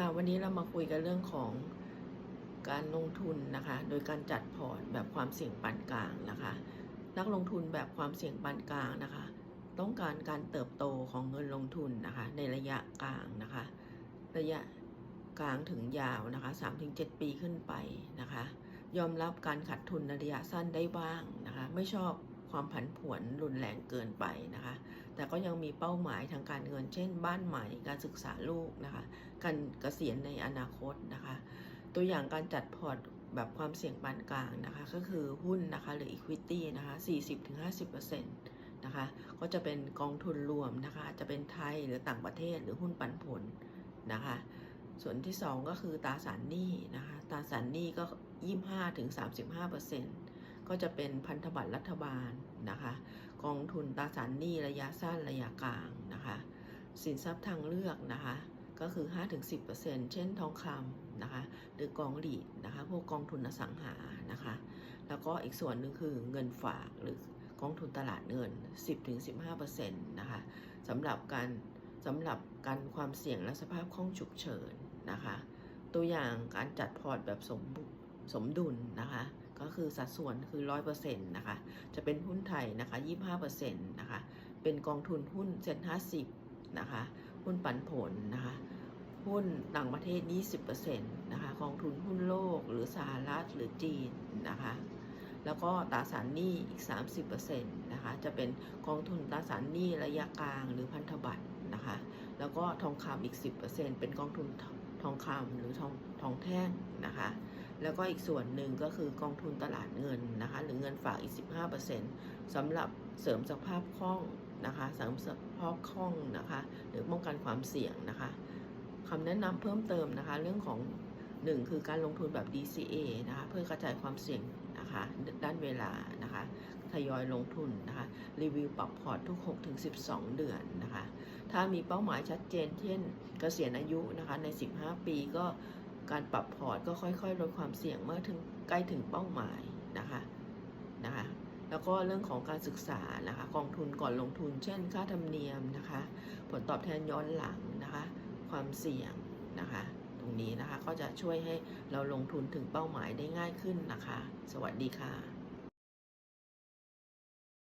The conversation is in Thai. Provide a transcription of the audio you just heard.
ค่ะ วันนี้เรามาคุยกันเรื่องของการลงทุนนะคะ โดยการจัดพอร์ตแบบความเสี่ยงปานกลางนะคะ นักลงทุนแบบความเสี่ยงปานกลางนะคะ ต้องการการเติบโตของเงินลงทุนนะคะ ในระยะกลางนะคะ ระยะกลางถึงยาวนะคะ 3-7 ปีขึ้นไปนะคะ ยอมรับการขาดทุนในระยะสั้นได้บ้างนะคะ ไม่ชอบ ความผันผวนรุนแรงเกินไปนะคะ แต่ก็ยังมีเป้าหมายทางการเงิน เช่น บ้านใหม่ การศึกษาลูกนะคะ การเกษียณในอนาคตนะคะ ตัวอย่างการจัดพอร์ตแบบความเสี่ยงปานกลางนะคะ ก็คือหุ้นนะคะหรือ Equity นะคะ 40-50%นะคะ ก็จะเป็นกองทุนรวมนะคะ จะเป็นไทยหรือต่างประเทศหรือหุ้นปันผลนะคะ ส่วนที่ 2 ก็คือตราสารหนี้นะคะ ตราสารหนี้ก็ 25-35% ก็จะเป็นพันธบัตรรัฐบาลนะคะ กองทุนตราสารหนี้ระยะสั้นระยะกลางนะคะ สินทรัพย์ทางเลือกนะคะ ก็คือ 5-10%เช่นทองคำนะคะ หรือกองหลีดนะคะ พวกกองทุนอสังหานะคะ แล้วก็อีกส่วนหนึ่งคือเงินฝากหรือกองทุนตลาดเงิน 10-15%นะคะสำหรับการสำหรับการความเสี่ยงและสภาพคล่องฉุกเฉินนะคะ ตัวอย่างการจัดพอร์ตแบบสมสมดุลนะคะ ก็คือสัดส่วนคือ 100%นะคะ จะเป็นหุ้นไทยนะคะ 25%นะคะ เป็นกองทุนหุ้นเซ็น50นะคะ หุ้นปันผลนะคะ หุ้นต่างประเทศ 20%นะคะ กองทุนหุ้นโลกหรือสหรัฐหรือจีนนะคะ แล้วก็ตราสารหนี้อีก 30%นะคะ จะเป็นกองทุนตราสารหนี้ระยะกลางหรือพันธบัตรนะคะ แล้วก็ทองคำอีก 10%เป็นกองทุนทองคำหรือทองทองแท่งนะคะ แล้วก็อีกส่วนหนึ่งก็คือกองทุนตลาดเงินนะคะหรือเงินฝากอีก 15%สำหรับเสริมสภาพคล่องนะคะเสริมสภาพคล่องนะคะหรือป้องกันความเสี่ยงนะคะคำแนะนำเพิ่มเติมนะคะเรื่องของหนึ่งคือการลงทุนแบบ DCA นะคะเพื่อกระจายความเสี่ยงนะคะด้านเวลานะคะทยอยลงทุนนะคะรีวิวปรับพอร์ตทุก 6-12 เดือนนะคะถ้ามีเป้าหมายชัดเจนเช่นเกษียณอายุนะคะใน 15 ปีก็ การปรับพอร์ตก็ค่อยๆลดความเสี่ยงเมื่อถึงใกล้ถึงเป้าหมายนะคะนะคะ แล้วก็เรื่องของการศึกษานะคะกองทุนก่อนลงทุน เช่น ค่าธรรมเนียมนะคะ ผลตอบแทนย้อนหลังนะคะ ความเสี่ยงนะคะ ตรงนี้นะคะก็จะช่วยให้เราลงทุนถึงเป้าหมายได้ง่ายขึ้นนะคะ สวัสดีค่ะ